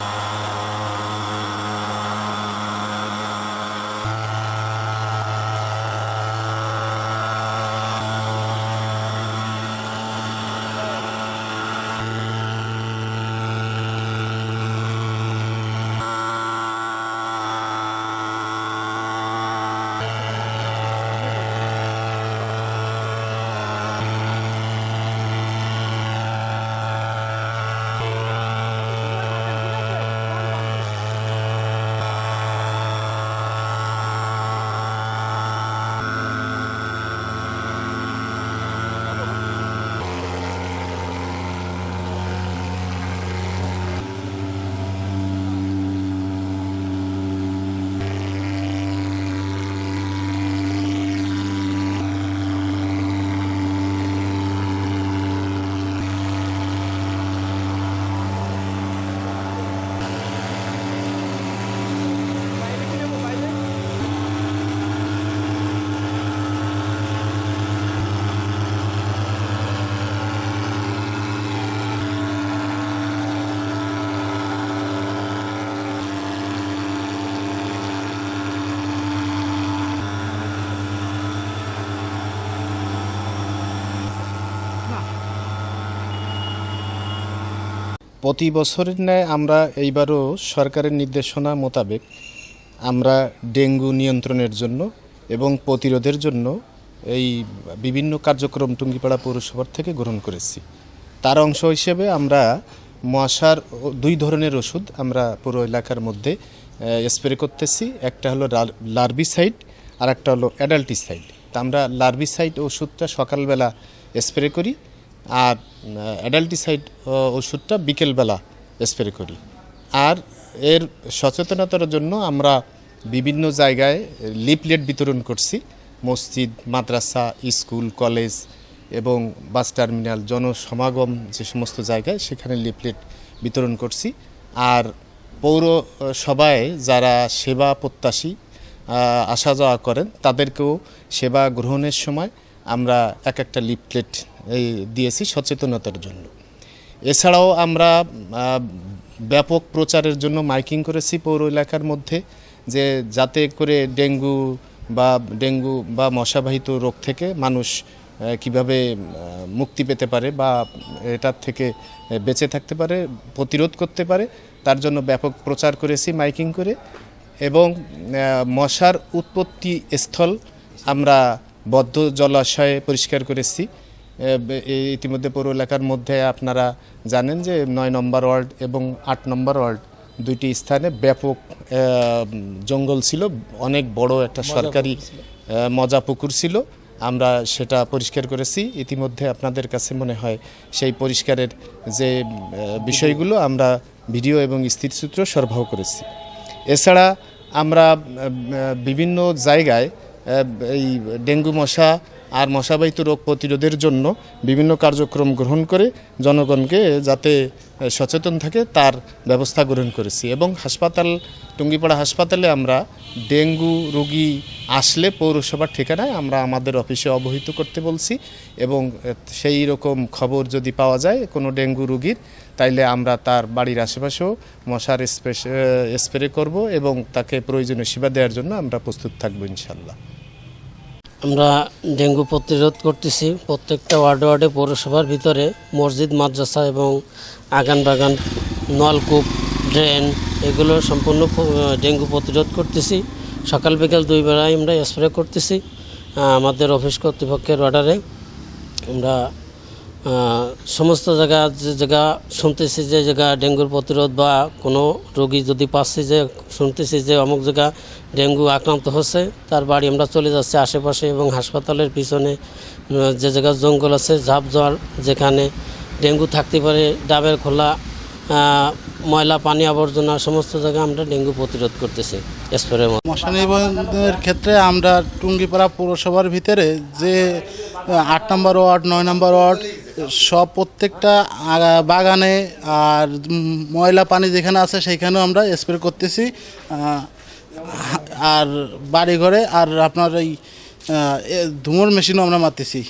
you প্রতি বছরের ন্যায় আমরা এইবারও সরকারের নির্দেশনা মোতাবেক আমরা ডেঙ্গু নিয়ন্ত্রণের জন্য এবং প্রতিরোধের জন্য এই বিভিন্ন কার্যক্রম টুঙ্গিপাড়া পৌরসভার থেকে গ্রহণ করেছি। তার অংশ হিসেবে আমরা মশার দুই ধরনের ওষুধ আমরা পুরো এলাকার মধ্যে স্প্রে করতেছি। একটা হলো লার্বিসাইড আর একটা হলো অ্যাডাল্টিসাইড। তা আমরা লার্বিসাইড ওষুধটা সকালবেলা স্প্রে করি। আর অ্যাডাল্টিসাইড ওষুধটা বিকেলবেলা স্প্রে করি। আর এর সচেতনতার জন্য আমরা বিভিন্ন জায়গায় লিপলেট বিতরণ করছি। মসজিদ, মাদ্রাসা, স্কুল, কলেজ এবং বাস টার্মিনাল জনসমাগম যে সমস্ত জায়গায় সেখানে লিফলেট বিতরণ করছি। আর পৌরসভায় যারা সেবা প্রত্যাশী আসা যাওয়া করেন তাদেরকেও সেবা গ্রহণের সময় আমরা এক একটা লিফলেট এই দিয়েছি সচেতনতার জন্য। এছাড়াও আমরা ব্যাপক প্রচারের জন্য মাইকিং করেছি পৌর এলাকার মধ্যে, যে যাতে করে ডেঙ্গু বা ডেঙ্গু বা মশাবাহিত রোগ থেকে মানুষ কীভাবে মুক্তি পেতে পারে বা এটার থেকে বেঁচে থাকতে পারে, প্রতিরোধ করতে পারে, তার জন্য ব্যাপক প্রচার করেছি, মাইকিং করে। এবং মশার উৎপত্তি স্থল আমরা বদ্ধ জলাশয়ে পরিষ্কার করেছি। এই ইতিমধ্যে পৌর এলাকার মধ্যে আপনারা জানেন যে নয় নম্বর ওয়ার্ড এবং আট নম্বর ওয়ার্ড দুইটি স্থানে ব্যাপক জঙ্গল ছিল অনেক বড় একটা সরকারি মজা পুকুর ছিল। আমরা সেটা পরিষ্কার করেছি। ইতিমধ্যে আপনাদের কাছে মনে হয় সেই পরিষ্কারের যে বিষয়গুলো আমরা ভিডিও এবং স্থিরসূত্র সরবরাহ করেছি। এছাড়া আমরা বিভিন্ন জায়গায় এই ডেঙ্গু মশা আর মশাবাহিত রোগ প্রতিরোধের জন্য বিভিন্ন কার্যক্রম গ্রহণ করে জনগণকে যাতে সচেতন থাকে, তার ব্যবস্থা গ্রহণ করেছি। এবং হাসপাতাল, টুঙ্গিপাড়া হাসপাতালে আমরা ডেঙ্গু রোগী আসলে পৌরসভার ঠিকানায় আমরা আমাদের অফিসে অবহিত করতে বলছি এবং সেই রকম খবর যদি পাওয়া যায় কোনো ডেঙ্গু রোগীর, তাইলে আমরা তার বাড়ির আশেপাশেও মশার স্প্রে করব এবং তাকে প্রয়োজনীয় সেবা দেওয়ার জন্য আমরা প্রস্তুত থাকব ইনশাল্লাহ আমরা ডেঙ্গু প্রতিরোধ করতেছি। প্রত্যেকটা ওয়ার্ডে ওয়ার্ডে পৌরসভার ভিতরে মসজিদ, মাদ্রাসা এবং আগান বাগান নলকূপ, ড্রেন এগুলো সম্পূর্ণ ডেঙ্গু প্রতিরোধ করতেছি। সকাল বিকাল দুই বেলায় আমরা স্প্রে করতেছি। আমাদের অফিস কর্তৃপক্ষের অর্ডারে আমরা সমস্ত জায়গা যে জায়গা শুনতেছি যে জায়গা ডেঙ্গুর প্রতিরোধ বা কোনো রোগী যদি পাচ্ছি যে শুনতেছি যে অমুক জায়গা ডেঙ্গু আক্রান্ত হচ্ছে, তার বাড়ি আমরা চলে যাচ্ছি আশেপাশে এবং হাসপাতালের পিছনে যে জায়গা জঙ্গল আছে ঝাপ জল যেখানে ডেঙ্গু থাকতে পারে, ডাবের খোলা ময়লা, পানি আবর্জনা, সমস্ত জায়গায় আমরা ডেঙ্গু প্রতিরোধ করতেছি মধ্যে মশা নিবন্ধনের ক্ষেত্রে আমরা টুঙ্গিপাড়া পৌরসভার ভিতরে যে আট নম্বর ওয়ার্ড, নয় নম্বর ওয়ার্ড, সব প্রত্যেকটা বাগানে আর ময়লা পানি যেখানে আছে সেইখানেও আমরা স্প্রে করতেছি আর বাড়ি ঘরে আর আপনার এই ধুমোর মেশিনও আমরা মারতেছি।